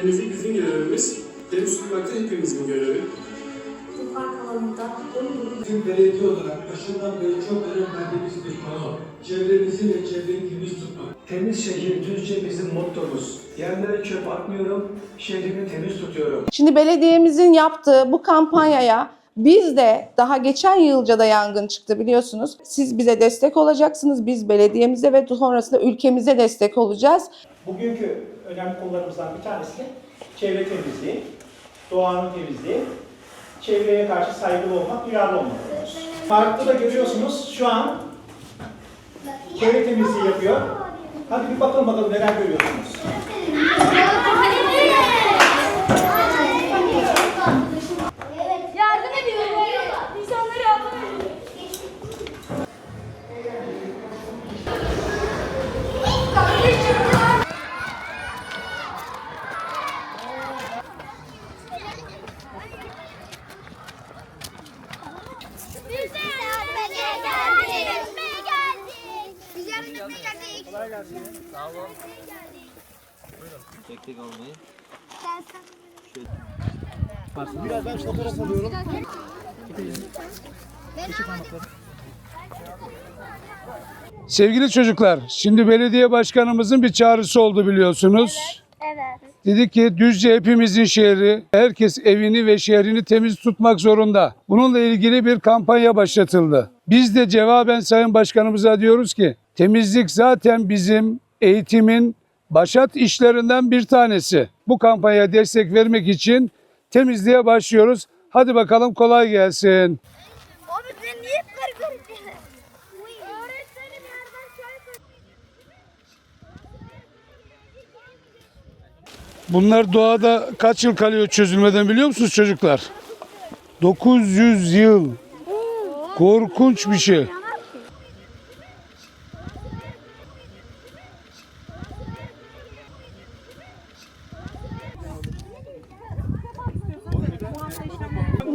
Temizlik bizim görevimiz. Temiz tutmak da hepimizin görevi. Bu park alanında Bizim belediye olarak başından beri çok önem verdiğimiz bir konu. Çevremizi ve çevreyi temiz tutmak. Temiz şehir Düzce bizim mottomuz. Yerlere çöp atmıyorum, şehrimi temiz tutuyorum. Şimdi belediyemizin yaptığı bu kampanyaya biz de daha geçen yılca da yangın çıktı biliyorsunuz. Siz bize destek olacaksınız. Biz belediyemize ve sonrasında ülkemize destek olacağız. Bugünkü önemli konularımızdan bir tanesi çevre temizliği, doğanın temizliği, çevreye karşı saygılı olmak, duyarlı olmak. Parkta da görüyorsunuz şu an çevre temizliği yapıyor. Hadi bir bakalım bakalım neler görüyorsunuz. Kolay gelsin. Tek tek almayı. Biraz ben fotoğraf alıyorum. Sevgili çocuklar, şimdi belediye başkanımızın bir çağrısı oldu biliyorsunuz. Evet. Dedi ki Düzce hepimizin şehri, herkes evini ve şehrini temiz tutmak zorunda. Bununla ilgili bir kampanya başlatıldı. Biz de cevaben Sayın Başkanımıza diyoruz ki temizlik zaten bizim eğitimin başat işlerinden bir tanesi. Bu kampanyaya destek vermek için temizliğe başlıyoruz. Hadi bakalım kolay gelsin. Abi niye Bunlar doğada kaç yıl kalıyor çözülmeden biliyor musunuz çocuklar? 900 yıl. Korkunç bir şey.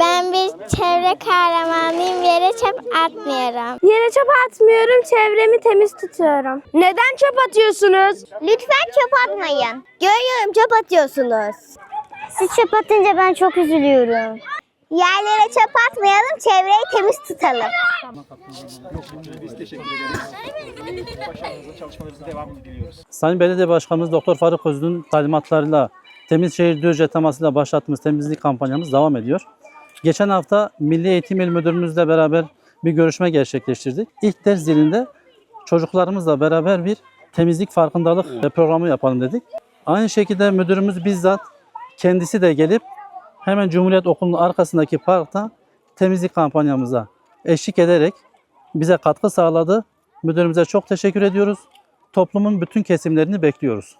Ben bir çevre kahramanıyım. Yere çöp atmıyorum. Yere çöp atmıyorum, çevremi temiz tutuyorum. Neden çöp atıyorsunuz? Lütfen çöp atmayın. Görüyorum çöp atıyorsunuz. Siz çöp atınca ben çok üzülüyorum. Yerlere çöp atmayalım, çevreyi temiz tutalım. Biz teşekkür ederiz. Devamını diliyoruz. Sayın Belediye Başkanımız Doktor Faruk Özlü'nün talimatlarıyla Temiz Şehir Düzce temasıyla başlattığımız temizlik kampanyamız devam ediyor. Geçen hafta Milli Eğitim İl Müdürümüzle beraber bir görüşme gerçekleştirdik. İlk ders zilinde çocuklarımızla beraber bir temizlik farkındalık programı yapalım dedik. Aynı şekilde müdürümüz bizzat kendisi de gelip hemen Cumhuriyet Okulu'nun arkasındaki parkta temizlik kampanyamıza eşlik ederek bize katkı sağladı. Müdürümüze çok teşekkür ediyoruz. Toplumun bütün kesimlerini bekliyoruz.